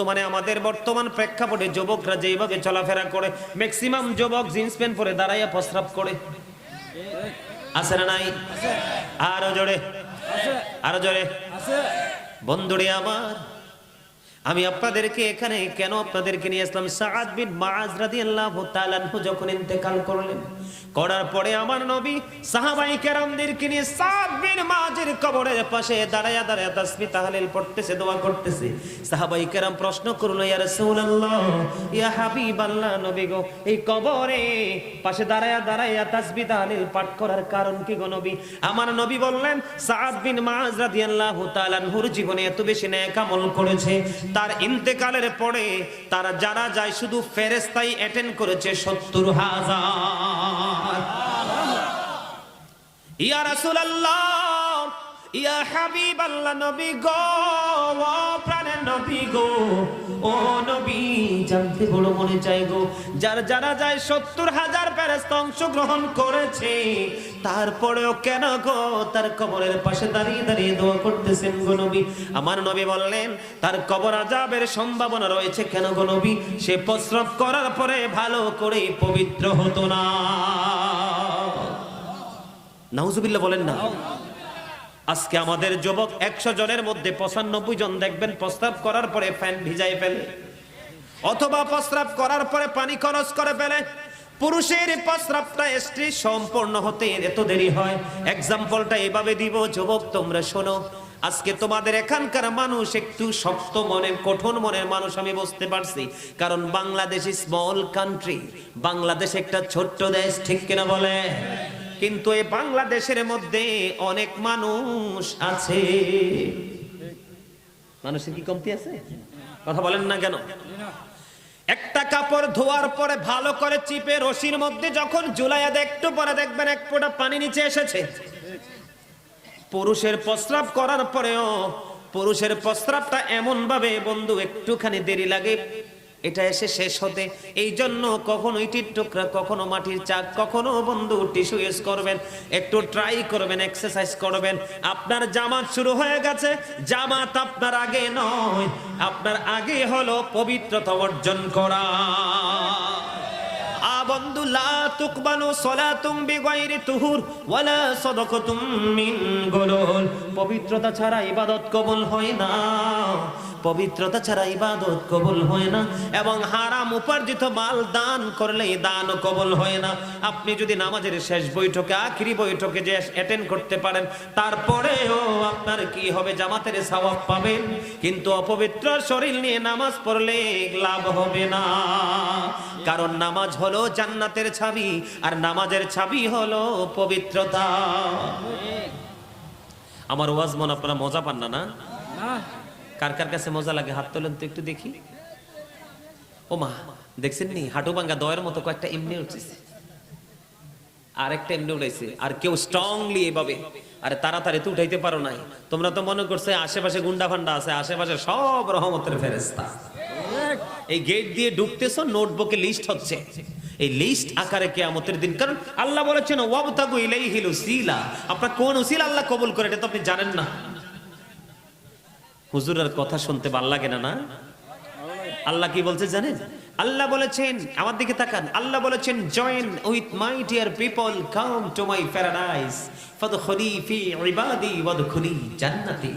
বর্তমানে আমাদের বর্তমান প্রেক্ষাপটে যুবকরা যেভাবে চলাফেরা করে ম্যাক্সিমাম যুবক জিন্স প্যান্ট পরে দাঁড়াইয়া প্রস্রাব করে। আছে না নাই? আরও জোরে। আরও জোরে। বন্ধুরে আমার। আমি আপনাদেরকে এখানে কেন আপনাদেরকে নিয়ে আসলাম? সাআদ বিন মাআজ রাদিয়াল্লাহু তাআলা যখন ইন্তেকাল করলেন, করার পরে আমার নবী সাহাবাই কেরামদেরকে নিয়ে সাআদ বিন মাআজের কবরের পাশে দাঁড়ায়া দাঁড়ায়া তাসবিহ তাহলিল পড়তেছে, দোয়া করতেছে। সাহাবাই কেরাম প্রশ্ন করল, ইয়া রাসূলুল্লাহ, ইয়া হাবিবাল্লাহ, নবী গো, এই কবরে পাশে দাঁড়ায়া দাঁড়ায়া তাসবিহ তাহলিল পাঠ করার কারণ কি গো নবী? আমার নবী বললেন, সাআদ বিন মাআজ রাদিয়াল্লাহু তাআলা আনহুর জীবনে এত বেশি নেক আমল করেছে তার ইন্তেকালের পরে তারা যারা যায় শুধু ফেরেস্তাই অ্যাটেন্ড করেছে সত্তর হাজার। ইয়া রাসূলুল্লাহ, ইয়া হাবিব আল্লাহ নবী গো, ও প্রাণের নবী গো, ও জানতে বড় মনে চাই গো। যার যারা যায় সত্তর হাজার ফেরেস্তা অংশগ্রহণ করেছে, তারপরেও কেন গো তার কবরের পাশে দাঁড়িয়ে দাঁড়িয়ে দোয়া করতেছেন গো নবী? আমার নবী বললেন, তার কবর আজাবের সম্ভাবনা রয়েছে কেন গো নবী? সে প্রস্রাব করার পরে ভালো করে পবিত্র হতো না। নাউজুবিল্লাহ বলেন না। আজকে আমাদের যুবক একশো জনের মধ্যে পঁচানব্বই জন দেখবেন প্রস্তাব করার পরে ফ্যান ভিজাই ফেলে। অথবা প্রস্রাব করার পরে পানি খরচ করে ফেলে। পুরুষের প্রস্রাবটা স্ত্রী সম্পূর্ণ হতে এত দেরি হয়। এক্সাম্পলটা এভাবে দিব, যুবক, তোমরা শোনো। আজকে তোমাদের এখানকার মানুষ একটু শক্ত মনের, কঠোর মনের মানুষ আমি বুঝতে পারছি। কারণ বাংলাদেশ স্মল কান্ট্রি বাংলাদেশ একটা ছোট্ট দেশ, ঠিক কিনা বলে? কিন্তু এই বাংলাদেশের মধ্যে অনেক মানুষ আছে। মানুষের কি কমতি আছে? কথা বলেন না কেন? একটা কাপড় ধোয়ার পরে ভালো করে চিপে রশির মধ্যে যখন জুলাইয়া একটু পরে দেখবেন এক ফোঁটা পানি নিচে এসেছে। পুরুষের প্রস্রাব করার পরেও পুরুষের প্রস্রাবটা এমন ভাবে বন্ধু, একটুখানি দেরি লাগে এটা এসে শেষ হতে। এই জন্য কখনো ইটির টুকরা, কখনো মাটির চাক, কখনো বন্ধু টিস্যু ইউজ করবেন, একটু ট্রাই করবেন, এক্সারসাইজ করবেন। আপনার জামাত শুরু হয়ে গেছে। জামাত আপনার আগে নয়, আপনার আগে হলো পবিত্রতা অর্জন করা। বন্ধু তুহুর পবিত্রতা ছাড়া ইবাদত কবুল হয় না। পবিত্রতা ছাড়া ইবাদত কবুল হয় না এবং হারাম উপার্জিত মাল দান করলে দান কবুল হয় না। আপনি যদি নামাজের শেষ বৈঠকে, আখিরি বৈঠকে যে অ্যাটেন্ড করতে পারেন, তারপরেও আপনার কি হবে? জামাতের সওয়াব পাবেন। কিন্তু অপবিত্র শরীর নিয়ে নামাজ পড়লে লাভ হবে না। কারণ নামাজ হলো জান্নাতের ছাবি, আর নামাজের ছাবি হলো পবিত্রতা। আমার ওয়াজ মন, আপনারা মজা পান না? না। কার কার কাছে মজা লাগে? হাত তোলেন তো একটু দেখি। ও মা, দেখছেন নি? হাঁটু ভাঙ্গা দয়ের মতো কয়েকটা এমনি উঠেছে। আর একটা এমনি উঠেছে। আর কেউ স্ট্রংলি এভাবে। আরে তাড়াতাড়ি তো উঠাইতে পারো নাই। তোমরা তো মনে করছে আশেপাশে গুন্ডা ফান্ডা আছে, আশেপাশে সব রহমতের ফেরেস্তা এই গেট দিয়ে ঢুকতেছো নোটবুকে লিস্ট হচ্ছে। এই লিস্ট আকারে কেয়ামতের দিন। কারণ আল্লাহ বলেছেন, ওয়াবতাগু ইলাইহিল উসিলা আপনার কোন উসিলা আল্লাহ কবুল করে এটা তো আপনি জানেন না। হুজুরের কথা শুনতে ভালো লাগে না না? আল্লাহ কি বলছে জানেন? আল্লাহ বলেছেন, আমার দিকে তাকান। আল্লাহ বলেছেন join with my dear people come to my paradise ফাদখুলি ফি ইবাদি ওয়াদখুলি জান্নাতি।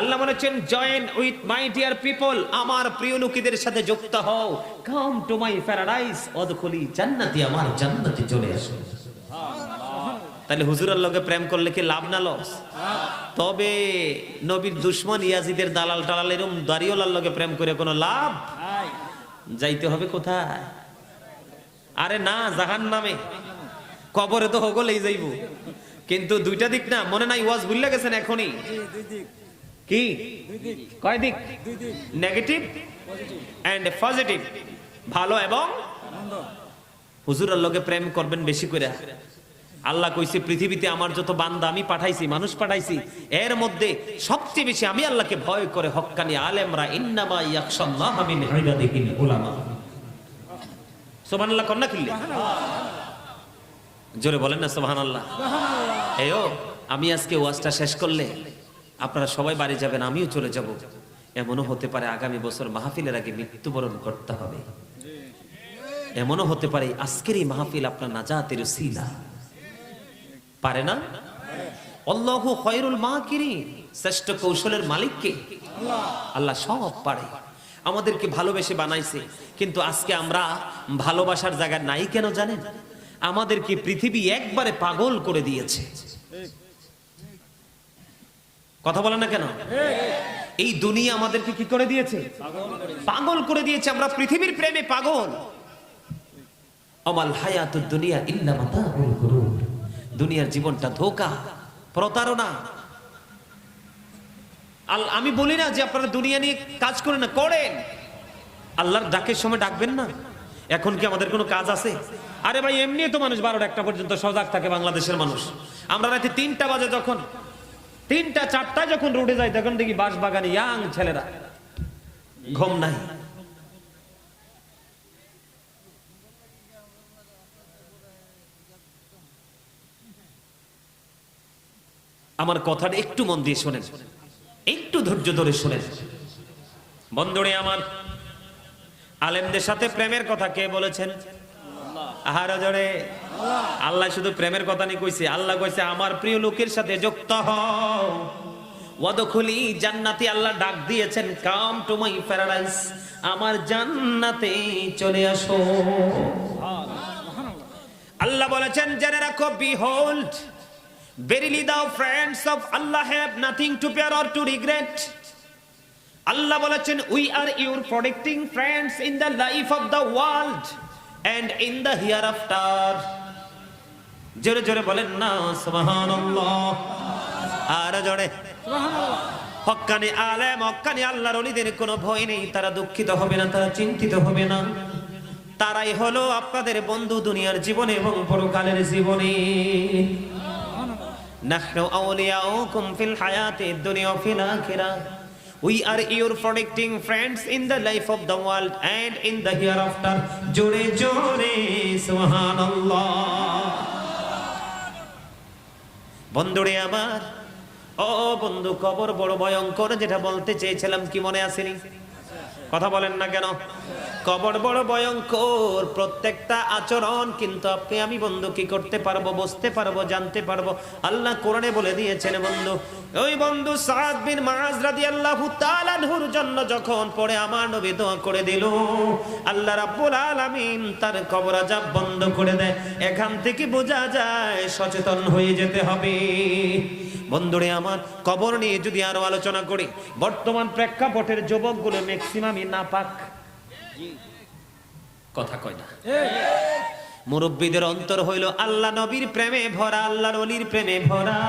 আল্লাহ বলেছেন join with my dear people আমার প্রিয় লোকেদের সাথে যুক্ত হও। কাম টু মাই প্যারাডাইস ওয়াদখুলি জান্নাতি, আমার জান্নাতে চলে আসো। তাহলে হুজুরের লগে প্রেম করলে কি লাভ না লস? তবে নবীর দুশ্মন ইয়াজিদের দালাল টালাল এরম দাঁড়িওয়ালার লগে প্রেম করে কোনো লাভ? যাইতে হবে কোথায়? আরে না জাহান নামে। কবরে তো হগলেই যাইব। কিন্তু দুইটা দিক না মনে নাই ওয়াজ ভুললে গেছেন এখনই? কি? কয় দিক? Negative and positive. ভালো এবং হুজুরের লগে প্রেম করবেন বেশি করে। আল্লাহ কইছে পৃথিবীতে আমার যত বান্দা আমি পাঠাইছি মানুষ পাঠাইছি এর মধ্যে সবচেয়ে বেশি আমি আল্লাহকে ভয় করে হক্কানি আলেমরা ইন্নামা ইয়াকশাল্লাহ মিন ইবাদিহিল উলামা। সুবহানাল্লাহ কন্না কিল্লি? জোরে বলেন না সুবহানাল্লাহ। এও আমি আজকে ওয়াজটা শেষ করলে আপনারা সবাই বাড়ি যাবেন আমিও চলে যাব। এমনও হতে পারে আগামী বছর মাহফিলের আগে মৃত্যুবরণ করতে হবে। এমনও হতে পারে আজকের এই মাহফিল আপনার নাজাতের সিলা। পারে না? অল্লাহু খয়রুল শ্রেষ্ঠ কৌশলের মালিক কে? আল্লাহ সব পারে। আমাদেরকে ভালোবেসে বানাইছে। কিন্তু আজকে আমরা ভালোবাসার জায়গা নাই কেন জানেন? আমাদেরকে পৃথিবী একবারে পাগল করে দিয়েছে। কথা বলে না কেন? এই দুনিয়া আমাদেরকে কি করে দিয়েছে? পাগল করে দিয়েছে। আমরা পৃথিবীর প্রেমে পাগল। অমাল হায়াতুদ দুনিয়া মাতাউল গুরুর দুনিয়ার জীবনটা ধোকা, প্রতারণা। আমি বলি না যে আপনারা দুনিয়া নিয়ে কাজ করেন না, করেন। আল্লাহর ডাকের সময় ডাকবেন না। এখন কি আমাদের কোনো কাজ আছে? আরে ভাই, এমনি তো মানুষ বারোটা একটা পর্যন্ত সজাগ থাকে বাংলাদেশের মানুষ। আমরা রাতে তিনটা বাজে যখন, তিনটা চারটায় যখন রোডে যাই, তখন দেখি বাঁশ বাগানে ইয়াং ছেলেরা। ঘুম নাই। আমার কথাটা একটু মন দিয়ে শোনেন। একটু ধৈর্য ধরে শোনেন। বন্ধুরে আমার আলেমদের সাথে প্রেমের কথা কে বলেছেন? আহার আল্লাহ শুধু প্রেমের কথা নিয়ে কইছে। আল্লাহ কইছে আমার প্রিয় লোকের সাথে যুক্ত হও। ওয়াদখুলি জান্নাতি আল্লাহ ডাক দিয়েছেন কাম টু মাই প্যারাডাইস আমার জান্নাতে চলে আসো। আল্লাহ বলেছেন জেনে রাখো behold Verily thou friends of Allah have nothing to fear or to regret. আল্লাহ বলেছেন we are your protecting friends in the life of the world and in the hereafter জোরে জোরে বলেন না, সুবহানাল্লাহ। আর জোরে। হক্কানি আলেম, হক্কানি আল্লাহর ওলিদের কোনো ভয় নেই। তারা দুঃখিত হবে না, তারা চিন্তিত হবে না। তারাই হলো আপনাদের বন্ধু দুনিয়ার জীবনে এবং পরকালের জীবনে। নাহনু আউলিয়াউকুম ফিল হায়াতিদ দুনিয়া ফিল আখিরাহ We are your protecting friends in the life of the world and in the hereafter. জোরে জোরে, সুবহানাল্লাহ। বন্ধুরে আমার, ও বন্ধু কবর বড় ভয়ঙ্কর, যেটা বলতে চেয়েছিলাম, কি মনে আসেনি কথা বলেন না কেন? কবর বড় ভয়ঙ্কর, প্রত্যেকটা আচরণ কিন্তু আপনি, আমি বন্ধু, কি করতে পারব, বুঝতে পারব, জানতে পারব? আল্লাহ কোরআনে বলে দিয়েছেন, বন্ধু, ওই বন্ধু সাদ বিন মাআজ রাদিয়াল্লাহু তাআলার জন্য যখন পড়ে, আমার নবী দোয়া করে দিল, আল্লাহ রাব্বুল আলামিন তার কবর আযাব বন্ধ করে দেয়। এখান থেকে বোঝা যায়, সচেতন হয়ে যেতে হবে। বন্ধুরে আমার কবর নিয়ে যদি আরও আলোচনা করি, বর্তমান প্রেক্ষাপটের যুবকগুলো ম্যাক্সিমামই নাপাক। কথা কয় না। মুরব্বীদের অন্তর হইল আল্লাহ নবীর প্রেমে ভরা, আল্লাহর অলির প্রেমে ভরা।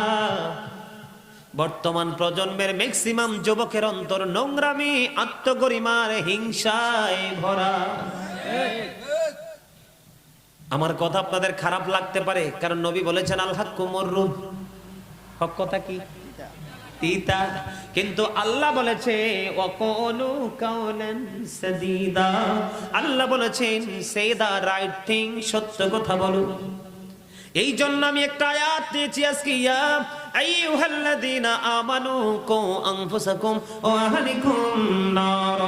বর্তমান প্রজন্মের ম্যাক্সিমাম যুবকের অন্তর নোংরামি, আত্মগরিমার হিংসায় ভরা। আমার কথা আপনাদের খারাপ লাগতে পারে, কারণ নবী বলেছেন আল্লাহ কুমরুদ হক কথা কি? তিতা। কিন্তু আল্লাহ বলেছে, ওয়াকুলু কাওলান সাদীদা। আল্লাহ বলেছেন সে দা রাইট থিং সত্য কথা বলো। এই জন্য আমি একটা আয়াত দিয়েছি আজকে, ইয়া আইয়ুহাল্লাযীনা আমানু কু আনফুসাকুম ওয়া আহলিকুম নার।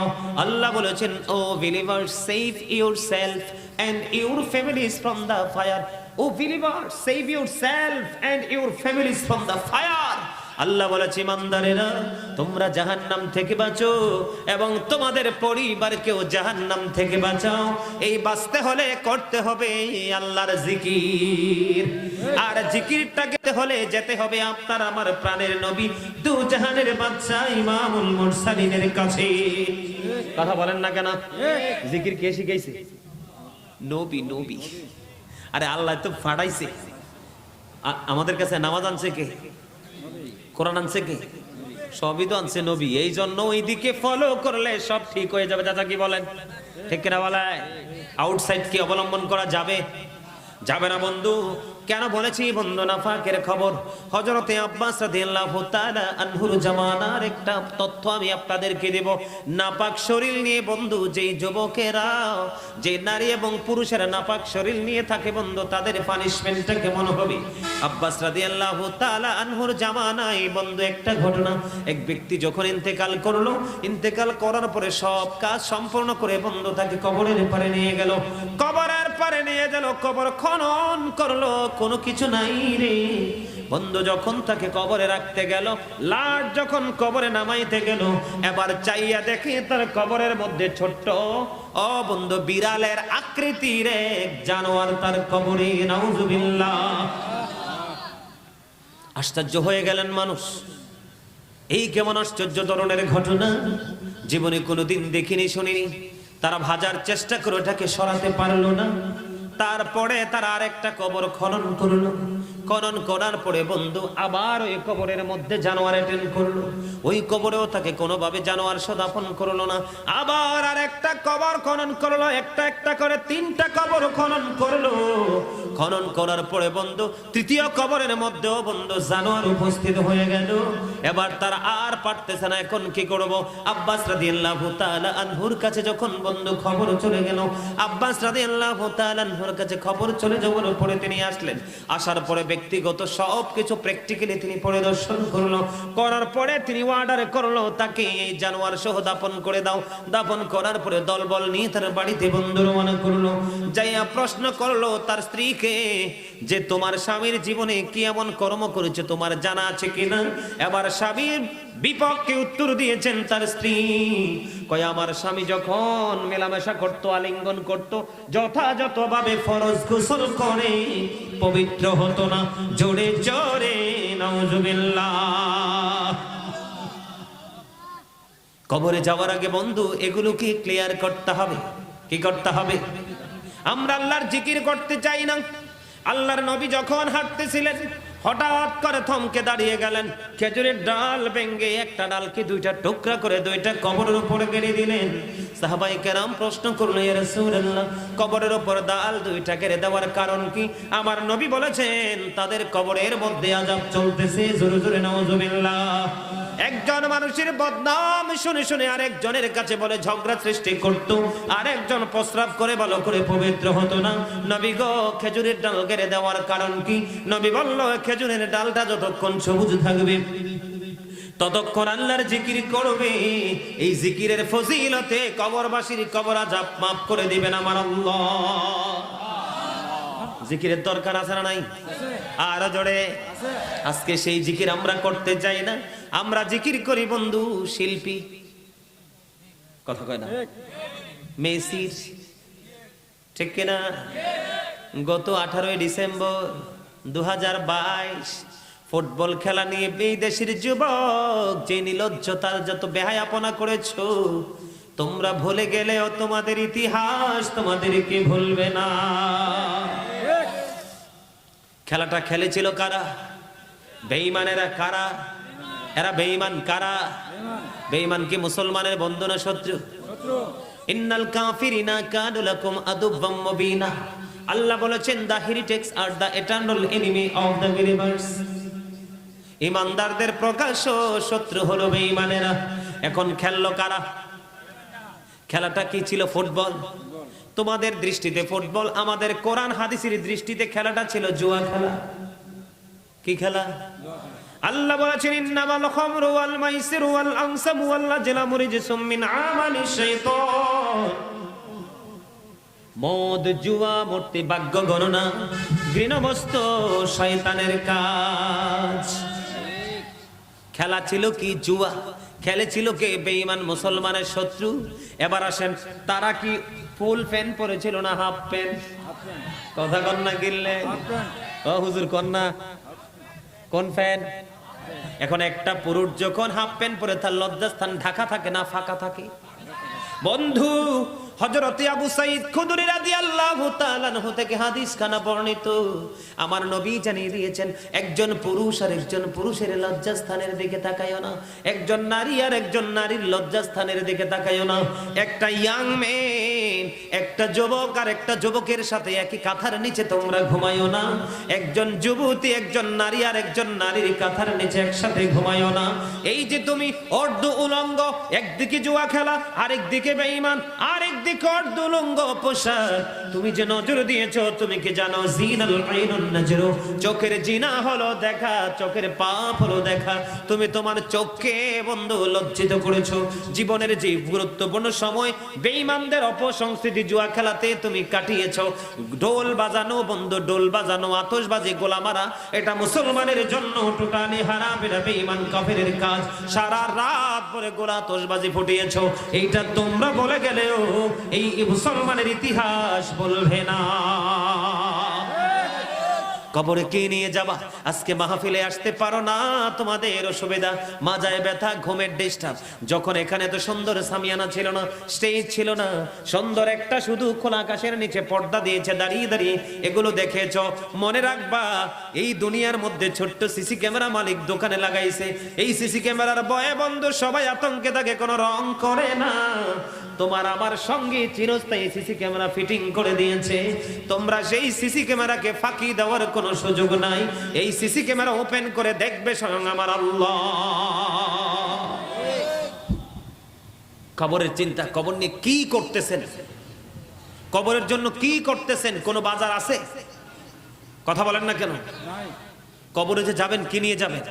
আল্লাহ বলেছেন, O believers save yourself and your families from the fire O believers save yourself and your families from the fire আল্লাহ বলেছে ইমানদারেরা তোমরা জাহান্নাম থেকে বাঁচো এবং তোমাদের পরিবারকেও জাহান্নাম থেকে বাঁচাও। এই বাঁচতে হলে করতে হবে আল্লাহর জিকির। আর জিকিরটা গেতে হলে যেতে হবে আপনার আমার প্রাণের নবী দু জাহানের বাচ্চা ইমামুল মুরসালিনের কাছে। কথা বলেন না কেন? জিকির কে শিখাইছে? নবী নবী। আরে আল্লাহ তো ফাটাইছে। আমাদের কাছে নামাজ আনছে কে? কোরআন আনছে কে? সবই তো আনছে নবী। এই জন্য ওইদিকে ফলো করলে সব ঠিক হয়ে যাবে। দাদা কি বলেন? ঠিক কিনা বলে আউটসাইড কি অবলম্বন করা যাবে? যাবে না বন্ধু। কেন বলেছি বন্ধু নাফাকের খবর? হজরতে আব্বাস রাদিয়াল্লাহু তাআলা আনহুর জামানার একটা তথ্য আমি আপনাদেরকে দেব। নাপাক শরীর নিয়ে বন্ধু, যেই যুবকেরা যে নারী এবং পুরুষেরা নাপাক শরীর নিয়ে থাকে বন্ধু, তাদের পানিশমেন্টটা কেমন হবে? আব্বাস রাদিয়াল্লাহু তাআলা আনহুর জামানায় বন্ধু একটা ঘটনা। এক ব্যক্তি যখন ইন্তেকাল করল, ইন্তেকাল করার পরে সব কাজ সম্পূর্ণ করে বন্ধু তাকে কবরের পারে নিয়ে গেল। কবরের পারে নিয়ে গেল, কবর খনন করল, কোনো কিছু নাই রে। বন্ধু যখন তাকে কবরে রাখতে গেল লাট যখন কবরে নামাইতে গেল, এবার চাইয়া দেখে তার কবরের মধ্যে ছোট্ট, ও বন্ধু, বিড়ালের আকৃতির এক জানোয়ার তার কবরে, নাউজুবিল্লাহ। আশ্চর্য হয়ে গেলেন মানুষ। এই কেমন আশ্চর্য ধরনের ঘটনা, জীবনে কোনোদিন দেখিনি, শুনিনি। তারা ভাজার চেষ্টা করে ওটাকে সরাতে পারল না। তারপরে তারা আরেকটা কবর খনন করল। খনন করার পরে বন্ধু আবার ওই কবরের মধ্যে জানোয়ার অ্যাটেন্ড করল। ওই কবরেও তাকে কোনোভাবে জানোয়ার সদাপন করল না। আবার আর একটা কবর খনন করল, একটা একটা করে তিনটা কবর খনন করল। খনন করার পরে বন্ধু তৃতীয় কবরের মধ্যেও বন্ধু জানোয়ার উপস্থিত হয়ে গেল। এবার তার আর পারতেছে না, এখন কি করব? আব্বাস রাদিয়াল্লাহু তাআলা আনহুর কাছে যখন বন্ধু খবর চলে গেল, আব্বাস রাদিয়াল্লাহু তাআলা আনহুর কাছে খবর চলে যাওয়ার পরে তিনি আসলেন। আসার পরে ব্যক্তিগত সব কিছু প্র্যাকটিক্যালি তিনি পরিদর্শন করল। করার পরে তিনি অর্ডার করল, তাকে এই জানোয়ার সহ দাপন করে দাও। দাপন করার পরে দলবল নিয়ে তার বাড়িতে বন্ধু রওনা করল। যাইয়া প্রশ্ন করল, তার স্ত্রীকে যে তোমার স্বামীর জীবনে কি এমন কর্ম করেছে, তোমার জানা আছে কিনা? এবার স্বামীর বিপক্ষে উত্তর দিয়েছেন তার স্ত্রী। কয়, আমার স্বামী যখন মেলামেশা করত, আলিঙ্গন করত, যথাযথভাবে ফরজ গোসল করে, পবিত্র হতো না। জোরে জোরে নওজুবিল্লাহ কবরে যাওয়ার আগে বন্ধু, এগুলোকে ক্লিয়ার করতে হবে। কি করতে হবে? আমরা আল্লাহর জিকির করতে চাই না। আল্লাহর নবী যখন হাঁটতেছিলেন হঠাৎ করে থমকে দাঁড়িয়ে গেলেন। খেজুরের ডাল ভেঙ্গে একটা ডালকে দুইটা টুকরা করে দুইটা কবরের উপরে গেড়ে দিলেন। সাহাবাই কেরাম প্রশ্ন করলেন কবরের উপর ডাল দুইটা কেড়ে দেওয়ার কারণ কি? আমার নবী বলেছেন, তাদের কবরের মধ্যে আজাব চলতেছে, জোরে জোরে নাউজুবিল্লাহ। একজন মানুষের বদনাম শুনে শুনে আরেকজনের কাছে বলে, ঝগড়া সৃষ্টি করত। আরেকজন প্রস্রাব করে ভালো করে পবিত্র হতো না। নবী গো, খেজুরের ডাল গেড়ে দেওয়ার কারণ কি? নবী বলল, খেজুরের ডালটা যতক্ষণ সবুজ থাকবে, ততক্ষণ আল্লাহর জিকির করবে। এই জিকিরের ফজিলতে কবরবাসীর কবর আজাব মাফ করে দিবেন আমার আল্লাহ। জিকিরের দরকার আছে না নাই? আর জোরে। আজকে সেই জিকির আমরা করতে চাই না। আমরা জিকির করি বন্ধু, শিল্পী। কথা কয় না? মেসির। ঠিক কিনা গত আঠারোই ডিসেম্বর দু হাজার বাইশ ফুটবল খেলা নিয়ে এই দেশের যুবক যে নিলজ্জতার যত বেহায়াপনা করেছ, তোমরা ভুলে গেলেও তোমাদের ইতিহাস তোমাদেরকে ভুলবে না। খেলাটা খেলেছিল কারা? বেঈমানেরা কারা? এরা বেঈমান কারা? বেঈমান কি মুসলমানের বন্ধু না শত্রু? ইন্নাল কাফিরিনা কানু লাকুম আদুব্বাম মুবিনা। আল্লাহ বলেছেন the heretics are the eternal enemy of the believers ইমানদারদের প্রকাশ্য শত্রু হলো বেঈমানেরা। এখন খেললো কারা? খেলাটা কি ছিল ফুটবল? তোমাদের দৃষ্টিতে ফুটবল, আমাদের কোরআন হাদিসের দৃষ্টিতে খেলাটা ছিল জুয়া খেলা। কি খেলা? আল্লাহ বলেছেন, ইন্নামাল খামরু ওয়াল মাইসিরু ওয়াল আনসাবু ওয়াল আজলামু রিজসুম মিন আমালিশ শাইতান। মদ, জুয়া, মূর্তি ভাগ্য গণনা, ঘৃণবস্ত, শয়তানের কাজ। খেলা ছিল কি জুয়া? খেলেছিল কে? বেঈমান মুসলমানের শত্রু? এবার আসেন, তারা কি ফুল প্যান্ট পরেছিল না, হাফ প্যান্ট। কথা কন্যা গিললে ও হুজুর কন্যা কোন প্যান্ট এখন একটা পুরুষ যখন হাফ প্যান্ট পরে, তার লজ্জাস্থান ঢাকা থাকে না ফাঁকা থাকে? বন্ধু, হযরতে আবু সাইদ খুদরি তাআলা আনহু থেকে হাদিস খানা বর্ণিত। আমার নবী জানিয়ে দিয়েছেন, একজন পুরুষ আর একজন পুরুষের লজ্জাস্থানের দিকে তাকায়ও না। একজন নারী আর একজন নারীর লজ্জাস্থানের দিকে তাকায়ও না। একটা ইয়াং মেন একটা যুবক আর একটা যুবকের সাথে একই কাথার নিচে তোমরা ঘুমাইও না। একজন যুবতী, একজন নারী আর একজন নারীর কাথার নিচে একসাথে ঘুমাইও না। এই যে তুমি অর্ধ উলঙ্গ, একদিকে জুয়া খেলা, আরেকদিকে বেঈমান আরেকদিকে অর্ধ উলঙ্গ পোশাক। তুমি যে নজর দিয়েছ, তুমি কি জানো? জিনাল আইনুন নজরু। চোখের জিনা হলো দেখা, চোখের পাপ হলো দেখা। তুমি তোমার চোখকে বন্ধু লজ্জিত করেছ। জীবনের যে গুরুত্বপূর্ণ সময়, বেঈমানদের অপসংস্কৃতি জুয়া খেলাতে তুমি কাটিয়েছো। ঢোল বাজানো, বন্ধু ডোল বাজানো, আতশবাজি, গোলামারা, এটা মুসলমানের জন্য টোটালি হারাম, এটা বেঈমান কাফেরের কাজ। সারা রাত পরে গোলা আতশবাজি ফুটিয়েছো। এইটা তোমরা বলে গেলেও এই মুসলমানের ইতিহাস বলবে না। কবরে কে নিয়ে যাবা? আজকে মাহফিলে আসতে পারো না, তোমাদের অসুবিধা। মাজায় ব্যথা, ঘুমের ডিস্টার্ব। যখন এখানে তো সুন্দর সামিয়ানা ছিল না, স্টেজ ছিল না, সুন্দর একটা শুধু খোলা আকাশের নিচে পর্দা দিয়েছে, দাঁড়িয়ে দাঁড়িয়ে। এগুলো দেখেছ? মনে রাখবা, এই দুনিয়ার মধ্যে ছোট্ট সিসি ক্যামেরা মালিক দোকানে লাগাইছে। এই সিসি ক্যামেরার বয়ে বন্ধু সবাই আতঙ্কে তাকে কোনো রং করে না। তোমার আমার সঙ্গে চিরস্থায়ী সিসি ক্যামেরা ফিটিং করে দিয়েছে। তোমরা সেই সিসি ক্যামেরাকে ফাঁকি দেওয়ার কোনো সুযোগ নাই। এই সিসি ক্যামেরা ওপেন করে দেখবে স্বয়ং আমার আল্লাহ। কবরের চিন্তা কবর নিয়ে কি করতেছেন? কবরের জন্য কি করতেছেন? কোনো বাজার আছে? কথা বলেন না কেন? কবরে যে যাবেন কি নিয়ে যাবেন?